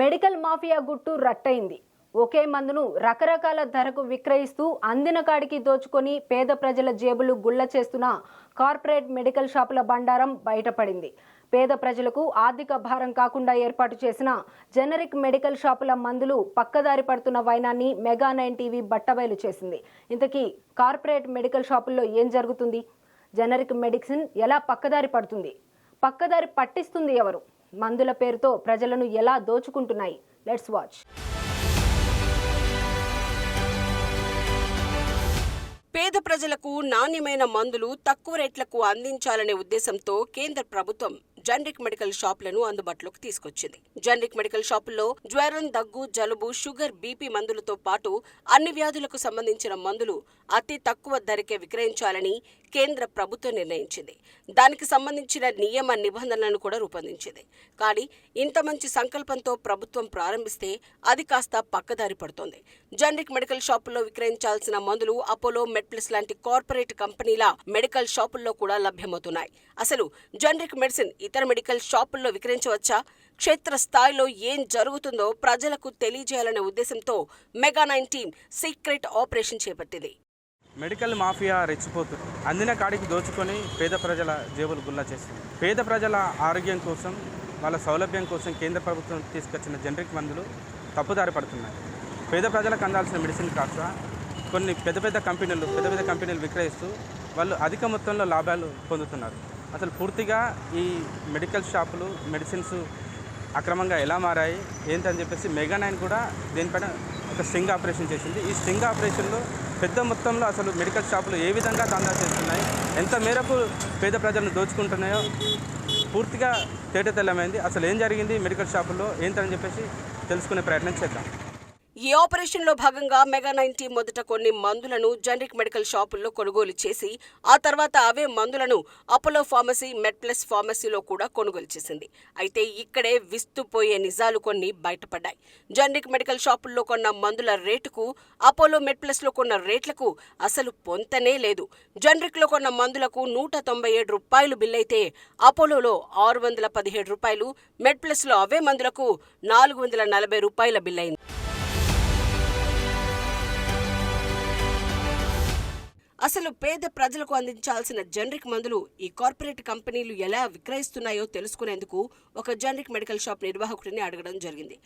Medical mafia గుట్టు రట్టయింది. ఒకే మందును రకరకాల ధరకు విక్రయిస్తూ అందిన కాడికి దోచుకొని పేద ప్రజల జేబులు గుల్ల చేస్తున్న కార్పొరేట్ మెడికల్ షాపుల బండారం బయటపడింది. పేద ప్రజలకు ఆర్థిక భారం కాకుండా ఏర్పాటు చేసిన జనరిక్ మెడికల్ షాపుల మందులు పక్కదారి పడుతున్న వైనాన్ని మెగా నైన్ టీవీ బట్టబయలు చేసింది. ఇంతకీ కార్పొరేట్ మెడికల్ షాపుల్లో ఏం జరుగుతుంది? జనరిక్ మెడిసిన్ ఎలా పక్కదారి పడుతుంది? పక్కదారి పట్టిస్తుంది ఎవరు? మందుల పేరుతో ప్రజలను ఎలా దోచుకుంటున్నాయి? లెట్స్ వాచ్ పేద ప్రజలకు నాణ్యమైన మందులు తక్కువ రేట్లకు అందించాలనే ఉద్దేశంతో కేంద్ర ప్రభుత్వం జనరిక్ మెడికల్ షాపులను అందుబాటులోకి తీసుకొచ్చింది. జనరిక్ మెడికల్ షాపుల్లో జ్వరం దగ్గు జలుబు షుగర్ బీపీ మందులతో పాటు అన్ని వ్యాధులకు సంబంధించిన మందులు అతి తక్కువ ధరకే విక్రయించాలని కేంద్ర ప్రభుత్వం నిర్ణయించింది. దానికి సంబంధించిన నియమ నిబంధనలను కూడా రూపొందించింది. కానీ ఇంత మంచి సంకల్పంతో ప్రభుత్వం ప్రారంభిస్తే అది కాస్త పక్కదారి పడుతోంది. జనరిక్ మెడికల్ షాపుల్లో విక్రయించాల్సిన మందులు అపోలో మెడ్ప్లస్ లాంటి కార్పొరేట్ కంపెనీల మెడికల్ షాపుల్లో కూడా లభ్యమవుతున్నాయి. అసలు జనరిక్ మెడిసిన్ ఇతర మెడికల్ షాపుల్లో విక్రయించవచ్చా? క్షేత్ర స్థాయిలో ఏం జరుగుతుందో ప్రజలకు తెలియజేయాలనే ఉద్దేశంతో mega nine team secret operation చేపట్టింది. మెడికల్ మాఫియా రెచ్చిపోతుంది అందిన కాడికి దోచుకొని పేద ప్రజల జేబులు గుల్లా చేస్తుంది పేద ప్రజల ఆరోగ్యం కోసం వాళ్ళ సౌలభ్యం కోసం కేంద్ర ప్రభుత్వం తీసుకొచ్చిన జనరిక్ మందులు తప్పుదారి పడుతున్నాయి. పేద ప్రజలకు అందాల్సిన మెడిసిన్ కాస్త కొన్ని పెద్ద పెద్ద కంపెనీలు పెద్ద పెద్ద కంపెనీలు విక్రయిస్తూ వాళ్ళు అధిక మొత్తంలో లాభాలు పొందుతున్నారు. అసలు పూర్తిగా ఈ మెడికల్ షాపులు మెడిసిన్స్ అక్రమంగా ఎలా మారాయి ఏంటని చెప్పేసి మెగా నైన్ కూడా దీనిపైన ఒక స్టింగ్ ఆపరేషన్ చేసింది. ఈ స్టింగ్ ఆపరేషన్లో పెద్ద మొత్తంలో అసలు మెడికల్ షాపులు ఏ విధంగా దందా చేస్తున్నాయి? ఎంత మేరకు పేద ప్రజలను దోచుకుంటున్నాయో పూర్తిగా తేటతెల్లమైంది. అసలు ఏం జరిగింది మెడికల్ షాపుల్లో? ఏంటని చెప్పేసి తెలుసుకునే ప్రయత్నం చేద్దాం. ఈ ఆపరేషన్లో భాగంగా మెగా నైన్టీ మొదట కొన్ని మందులను జనరిక్ మెడికల్ షాపుల్లో కొనుగోలు చేసి ఆ తర్వాత అవే మందులను అపోలో ఫార్మసీ మెడ్ప్లస్ ఫార్మసీలో కూడా కొనుగోలు చేసింది. అయితే ఇక్కడే విస్తుపోయే నిజాలు కొన్ని బయటపడ్డాయి. జనరిక్ మెడికల్ షాపుల్లో కొన్న మందుల రేటుకు అపోలో మెడ్ప్లస్లో కొన్న రేట్లకు అసలు పొంతనే లేదు. జనరిక్లో కొన్న మందులకు నూట తొంభై ఏడు రూపాయలు బిల్ అయితే అపోలోలో ఆరు వందల పదిహేడు రూపాయలు మెడ్ప్లస్లో అవే మందులకు నాలుగు వందల నలభై రూపాయల బిల్ అయింది అసలు పేద ప్రజలకు అందించాల్సిన జనరిక్ మందులు ఈ కార్పొరేట్ కంపెనీలు ఎలా విక్రయిస్తున్నాయో తెలుసుకునేందుకు ఒక జనరిక్ మెడికల్ షాప్ నిర్వాహకుడిని అడగడం జరిగింది.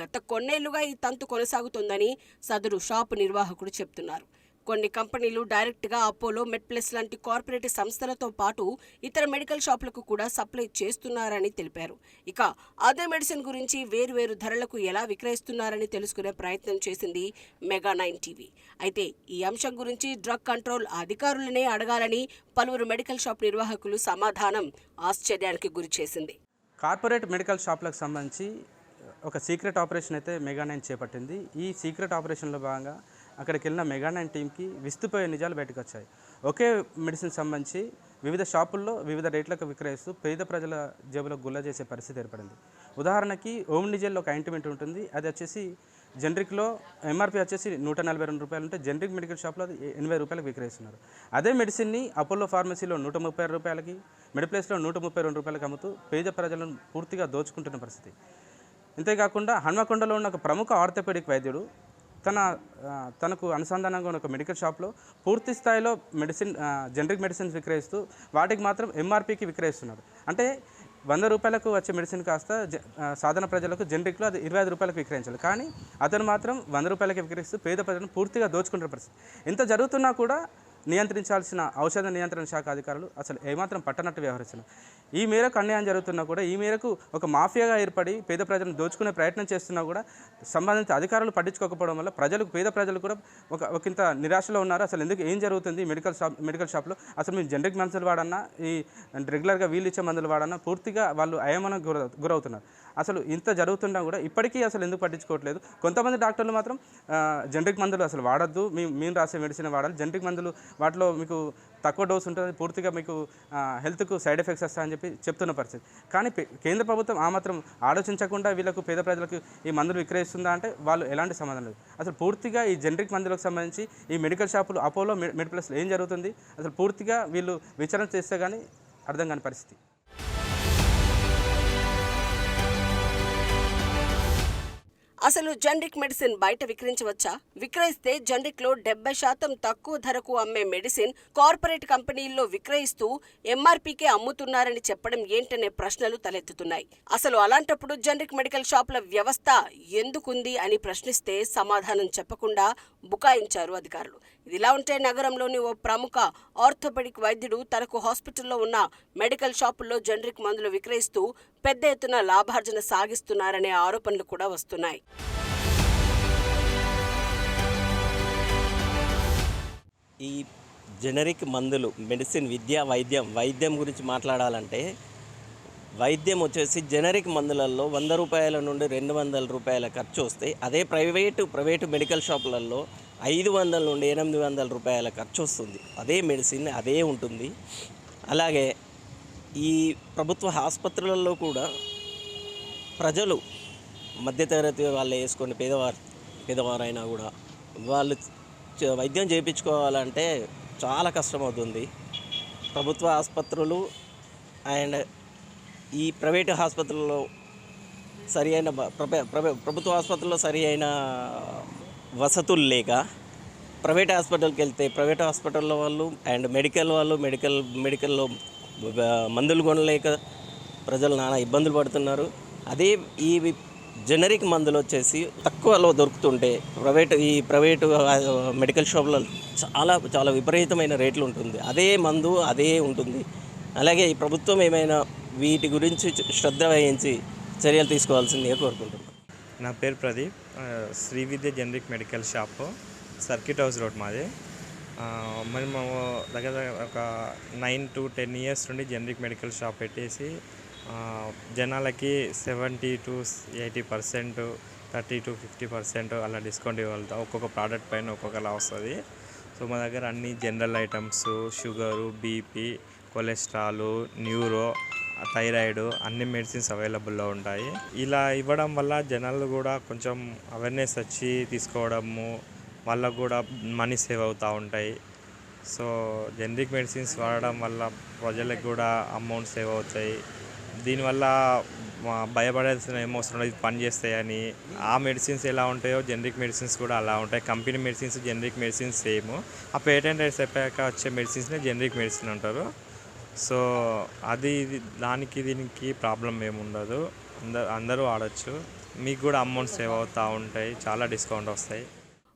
గత కొన్నేళ్ళుగా ఈ తంతు కొనసాగుతోందని సదరు షాపు నిర్వాహకుడు చెప్తున్నారు. కొన్ని కంపెనీలు డైరెక్ట్గా అపోలో మెడ్ప్లస్ లాంటి కార్పొరేట్ సంస్థలతో పాటు ఇతర మెడికల్ షాపులకు కూడా సప్లై చేస్తున్నారని తెలిపారు. ఇక అదే మెడిసిన్ గురించి వేర్వేరు ధరలకు ఎలా విక్రయిస్తున్నారని తెలుసుకునే ప్రయత్నం చేసింది మెగా నైన్ టీవీ. అయితే ఈ అంశం గురించి డ్రగ్ కంట్రోల్ అధికారులనే అడగాలని పలువురు మెడికల్ షాప్ నిర్వాహకులు సమాధానం ఆశ్చర్యానికి గురిచేసింది కార్పొరేట్ మెడికల్ షాపులకు సంబంధించి ఒక సీక్రెట్ ఆపరేషన్ అయితే మెగా నైన్ చేపట్టింది. ఈ సీక్రెట్ ఆపరేషన్లో భాగంగా అక్కడికి వెళ్ళిన మెగా నైన్ టీంకి విస్తుపోయే నిజాలు బయటకు వచ్చాయి ఒకే మెడిసిన్ సంబంధించి వివిధ షాపుల్లో వివిధ రేట్లకు విక్రయిస్తూ పేద ప్రజల జేబులో గుల్ల చేసే పరిస్థితి ఏర్పడింది. ఉదాహరణకి ఓమ్ డిజెల్లో ఒక ఆయింట్మెంట్ ఉంటుంది. అది వచ్చేసి జనరిక్లో ఎంఆర్పి వచ్చేసి నూట నలభై రెండు రూపాయలు ఉంటే జనరిక్ మెడికల్ షాప్లో అది ఎనభై రూపాయలకు విక్రయిస్తున్నారు. అదే మెడిసిన్ని అపోలో ఫార్మసీలో నూట ముప్పై రూపాయలకి మెడిప్లేస్లో నూట ముప్పై రెండు రూపాయలకి అమ్ముతూ పేద ప్రజలను పూర్తిగా దోచుకుంటున్న పరిస్థితి. అంతేకాకుండా హన్మకొండలో ఉన్న ఒక ప్రముఖ ఆర్థోపెడిక్ వైద్యుడు తన తనకు అనుసంధానంగా ఉన్న ఒక మెడికల్ షాప్లో పూర్తి స్థాయిలో మెడిసిన్ జనరిక్ మెడిసిన్స్ విక్రయిస్తూ వాటికి మాత్రం ఎంఆర్పీకి విక్రయిస్తున్నారు. అంటే వంద రూపాయలకు వచ్చే మెడిసిన్ కాస్త జ- సాధారణ ప్రజలకు జనరిక్లో అది ఇరవై ఐదు రూపాయలకు విక్రయించాలి. కానీ అతను మాత్రం వంద రూపాయలకి విక్రయిస్తూ పేద ప్రజలను పూర్తిగా దోచుకుంటున్న పరిస్థితి. ఇంత జరుగుతున్నా కూడా నియంత్రించాల్సిన ఔషధ నియంత్రణ శాఖ అధికారులు అసలు ఏమాత్రం పట్టనట్టు వ్యవహరిస్తున్నారు ఈ మేరకు అన్యాయం జరుగుతున్నా కూడా ఈ మేరకు ఒక మాఫియాగా ఏర్పడి పేద ప్రజలను దోచుకునే ప్రయత్నం చేస్తున్నా కూడా సంబంధిత అధికారులు పట్టించుకోకపోవడం వల్ల ప్రజలకు పేద ప్రజలు కూడా ఒక ఒకంత నిరాశలో ఉన్నారు. అసలు ఎందుకు ఏం జరుగుతుంది మెడికల్ షాప్ మెడికల్ షాప్లో? అసలు మేము జనరిక్ మందులు వాడన్నా ఈ రెగ్యులర్గా వీళ్ళు ఇచ్చే మందులు వాడన్నా పూర్తిగా వాళ్ళు అయమనం గుర గురవుతున్నారు. అసలు ఇంత జరుగుతున్నా కూడా ఇప్పటికీ అసలు ఎందుకు పట్టించుకోవట్లేదు? కొంతమంది డాక్టర్లు మాత్రం జనరిక్ మందులు అసలు వాడద్దు. మేము మేము రాసే మెడిసిన్ వాడాలి. జనరిక్ మందులు వాటిలో మీకు తక్కువ డోస్ ఉంటుంది పూర్తిగా మీకు హెల్త్కు సైడ్ ఎఫెక్ట్స్ వస్తాయని చెప్పి చెప్తున్న పరిస్థితి. కానీ కేంద్ర ప్రభుత్వం ఆ మాత్రం ఆలోచించకుండా వీళ్ళకు పేద ప్రజలకు ఈ మందులు విక్రయిస్తుందా అంటే వాళ్ళు ఎలాంటి సంబంధం లేదు. అసలు పూర్తిగా ఈ జనరిక్ మందులకు సంబంధించి ఈ మెడికల్ షాపులు అపోలో మెడ్ మెడ్ ప్లస్లో ఏం జరుగుతుంది? అసలు పూర్తిగా వీళ్ళు విచారణ చేస్తే కానీ అర్థం కాని పరిస్థితి. అసలు జనరిక్ మెడిసిన్ బయట విక్రయించవచ్చా? విక్రయిస్తే జనరిక్లో డెబ్బై శాతం తక్కువ ధరకు అమ్మే మెడిసిన్ కార్పొరేట్ కంపెనీల్లో విక్రయిస్తూ ఎంఆర్పీకే అమ్ముతున్నారని చెప్పడం ఏంటనే ప్రశ్నలు తలెత్తుతున్నాయి. అసలు అలాంటప్పుడు జనరిక్ మెడికల్ షాపుల వ్యవస్థ ఎందుకుంది అని ప్రశ్నిస్తే సమాధానం చెప్పకుండా బుకాయించారు అధికారులు. ఇదిలా ఉంటే నగరంలోని ఓ ప్రముఖ ఆర్థోపెడిక్ వైద్యుడు తనకు హాస్పిటల్లో ఉన్న మెడికల్ షాపుల్లో జనరిక్ మందులు విక్రయిస్తూ పెద్ద ఎత్తున లాభార్జన సాగిస్తున్నారనే ఆరోపణలు కూడా వస్తున్నాయి. ఈ జనరిక్ మందులు మెడిసిన్ విద్య వైద్యం వైద్యం గురించి మాట్లాడాలంటే వైద్యం వచ్చేసి జనరిక్ మందులలో వంద రూపాయల నుండి రెండు వందల రూపాయల ఖర్చు వస్తాయి. అదే ప్రైవేటు ప్రైవేటు మెడికల్ షాపులలో ఐదు వందల నుండి ఎనిమిది వందల రూపాయల ఖర్చు వస్తుంది. అదే మెడిసిన్ అదే ఉంటుంది. అలాగే ఈ ప్రభుత్వ ఆసుపత్రులలో కూడా ప్రజలు మధ్యతరగతి వాళ్ళు వేసుకొని పేదవారు పేదవారైనా కూడా వాళ్ళు వైద్యం చేయించుకోవాలంటే చాలా కష్టమవుతుంది. ప్రభుత్వ ఆసుపత్రులు అండ్ ఈ ప్రైవేట్ ఆసుపత్రుల్లో సరి అయిన ప్రభుత్వ ఆసుపత్రుల్లో సరి అయిన వసతులు లేక ప్రైవేట్ హాస్పిటల్కి వెళ్తే ప్రైవేట్ హాస్పిటల్లో వాళ్ళు అండ్ మెడికల్ వాళ్ళు మెడికల్ మెడికల్లో మందులు కొనలేక ప్రజలు నానా ఇబ్బందులు పడుతున్నారు. అదే ఈ జనరిక్ మందులు వచ్చేసి తక్కువలో దొరుకుతుంటే ప్రైవేట్ ఈ ప్రైవేటు మెడికల్ షాప్లో చాలా చాలా విపరీతమైన రేట్లు ఉంటుంది. అదే మందు అదే ఉంటుంది. అలాగే ఈ ప్రభుత్వం ఏమైనా వీటి గురించి శ్రద్ధ వహించి చర్యలు తీసుకోవాల్సిందిగా కోరుకుంటున్నాను నా పేరు Pradeep. Sri Vidya generic medical shop circuit house road మాది. మరి మేము దగ్గర దగ్గర ఒక నైన్ టు టెన్ ఇయర్స్ నుండి జనరిక్ మెడికల్ షాప్ పెట్టేసి జనాలకి seventy to eighty percent thirty to fifty percent అలా డిస్కౌంట్ ఇవ్వగలుగుతాం ఒక్కొక్క ప్రోడక్ట్ పైన ఒక్కొక్కలా వస్తుంది. సో మా దగ్గర అన్ని general items sugar BP cholesterol neuro thyroid అన్ని మెడిసిన్స్ అవైలబుల్లో ఉంటాయి. ఇలా ఇవ్వడం వల్ల జనాలు కూడా కొంచెం అవేర్నెస్ వచ్చి తీసుకోవడము వాళ్ళకు కూడా మనీ సేవ్ అవుతూ ఉంటాయి. సో జనరిక్ మెడిసిన్స్ వాడడం వల్ల ప్రజలకు కూడా అమౌంట్ సేవ్ అవుతాయి. దీనివల్ల భయపడాల్సిన ఏం అవసరం లేదు పని చేస్తాయని. ఆ మెడిసిన్స్ ఎలా ఉంటాయో జనరిక్ మెడిసిన్స్ కూడా అలా ఉంటాయి. Company medicines generic medicines same ఆ పేటెంట్ రైట్స్ అయిపోయాక వచ్చే మెడిసిన్స్నే జనరిక్ మెడిసిన్ అంటారు. సో అది ఇది దానికి దీనికి ప్రాబ్లం ఏమి ఉండదు. అందరు అందరూ ఆడొచ్చు మీకు కూడా అమౌంట్ సేవ్ అవుతూ ఉంటాయి. చాలా డిస్కౌంట్ వస్తాయి.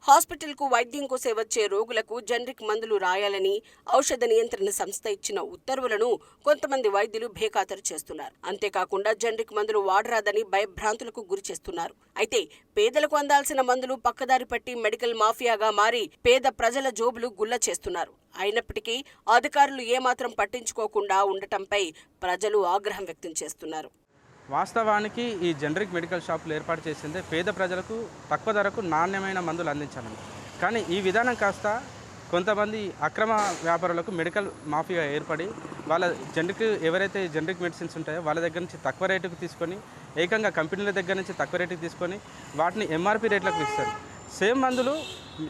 హాస్పిటల్కు వైద్యం కోసే వచ్చే రోగులకు జనరిక్ మందులు రాయాలని ఔషధ నియంత్రణ సంస్థ ఇచ్చిన ఉత్తర్వులను కొంతమంది వైద్యులు బేఖాతరు చేస్తున్నారు. అంతేకాకుండా జనరిక్ మందులు వాడరాదని భయభ్రాంతులకు గురి చేస్తున్నారు. అయితే పేదలకు అందాల్సిన మందులు పక్కదారి పట్టి మెడికల్ మాఫియాగా మారి పేద ప్రజల జోబులు గుల్ల చేస్తున్నారు. అయినప్పటికీ అధికారులు ఏమాత్రం పట్టించుకోకుండా ఉండటంపై ప్రజలు ఆగ్రహం వ్యక్తం చేస్తున్నారు. వాస్తవానికి ఈ జనరిక్ మెడికల్ షాపులు ఏర్పాటు చేసిందే పేద ప్రజలకు తక్కువ ధరకు నాణ్యమైన మందులు అందించాలని. కానీ ఈ విధానం కాస్త కొంతమంది అక్రమ వ్యాపారులకు మెడికల్ మాఫియా ఏర్పడి వాళ్ళ జనరిక్ ఎవరైతే జనరిక్ మెడిసిన్స్ ఉంటాయో వాళ్ళ దగ్గర నుంచి తక్కువ రేటుకు తీసుకొని ఏకంగా కంపెనీల దగ్గర నుంచి తక్కువ రేటుకు తీసుకొని వాటిని ఎంఆర్పి రేట్లకు ఇస్తారు సేమ్ మందులు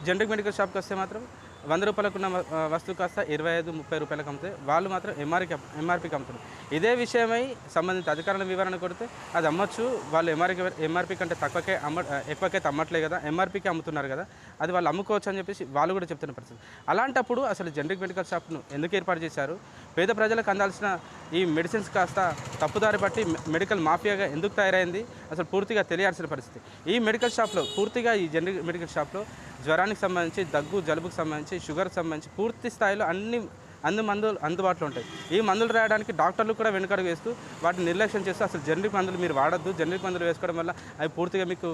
జనరిక్ మెడికల్ షాప్కి వస్తే మాత్రం వంద రూపాయలకు ఉన్న వస్తువు కాస్త ఇరవై ఐదు ముప్పై రూపాయలకు అమ్మితే వాళ్ళు మాత్రం ఎంఆర్కి ఎంఆర్పికి అమ్ముతారు ఇదే విషయమై సంబంధిత అధికారుల వివరణ కొడితే అది అమ్మొచ్చు. వాళ్ళు ఎంఆర్కి ఎంఆర్పి కంటే తక్కువకే అమ్మ ఎక్కువకైతే అమ్మట్లే కదా ఎంఆర్పికి అమ్ముతున్నారు కదా అది వాళ్ళు అమ్ముకోవచ్చు అని చెప్పేసి వాళ్ళు కూడా చెప్తున్న పరిస్థితి. అలాంటప్పుడు అసలు జనరిక్ మెడికల్ షాప్ను ఎందుకు ఏర్పాటు చేశారు? పేద ప్రజలకు అందాల్సిన ఈ మెడిసిన్స్ కాస్త తప్పుదారి పట్టి మెడికల్ మాఫియాగా ఎందుకు తయారైంది? అసలు పూర్తిగా తెలియాల్సిన పరిస్థితి. ఈ మెడికల్ షాప్లో పూర్తిగా ఈ జనరిక్ మెడికల్ షాప్లో జ్వరానికి సంబంధించి దగ్గు జలుబుకు సంబంధించి షుగర్కి సంబంధించి పూర్తి స్థాయిలో అన్ని అన్ని మందులు అందుబాటులో ఉంటాయి. ఈ మందులు రాయడానికి డాక్టర్లు కూడా వెనుకడుగు వేస్తూ వాటిని నిర్లక్ష్యం చేస్తూ అసలు జనరిక్ మందులు మీరు వాడద్దు జనరిక్ మందులు వేసుకోవడం వల్ల అవి పూర్తిగా మీకు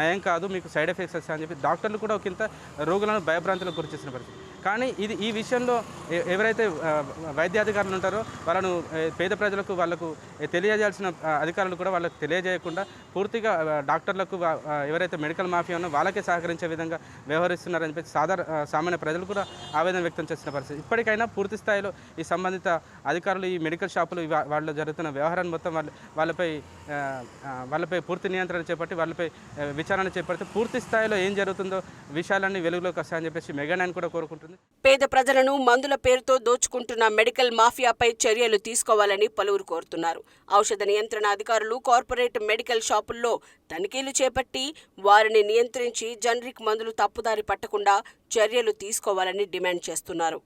నయం కాదు మీకు సైడ్ ఎఫెక్ట్స్ వస్తాయని చెప్పి డాక్టర్లు కూడా ఒకంత రోగులను భయభ్రాంతులకు గురి చేసిన పరిస్థితి. కానీ ఇది ఈ విషయంలో ఎవరైతే వైద్యాధికారులు ఉంటారో వాళ్ళను పేద ప్రజలకు వాళ్ళకు తెలియజేయాల్సిన అధికారులు కూడా వాళ్ళకి తెలియజేయకుండా పూర్తిగా డాక్టర్లకు ఎవరైతే మెడికల్ మాఫియా ఉన్నో వాళ్ళకే సహకరించే విధంగా వ్యవహరిస్తున్నారని చెప్పి సాధారణ సామాన్య ప్రజలు కూడా ఆవేదన వ్యక్తం చేసిన పరిస్థితి. ఇప్పటికైనా పూర్తి స్థాయిలో ఈ సంబంధిత అధికారులు ఈ మెడికల్ షాపులు వాళ్ళు జరుగుతున్న వ్యవహారాన్ని మొత్తం వాళ్ళ వాళ్ళపై వాళ్ళపై పూర్తి నియంత్రణ చేపట్టి వాళ్ళపై విచారణ చేపడితే పూర్తి స్థాయిలో ఏం జరుగుతుందో విషయాలన్నీ వెలుగులోకి వస్తాయని చెప్పేసి మెగా నైన్ కూడా కోరుకుంటుంది. పేద ప్రజలను మందుల పేరుతో దోచుకుంటున్న మెడికల్ మాఫియాపై చర్యలు తీసుకోవాలని పలువురు కోరుతున్నారు. ఔషధ నియంత్రణ అధికారులు కార్పొరేట్ మెడికల్ షాపుల్లో తనిఖీలు చేపట్టి వారిని నియంత్రించి జనరిక్ మందులు తప్పుదారి పట్టకుండా చర్యలు తీసుకోవాలని డిమాండ్ చేస్తున్నారు.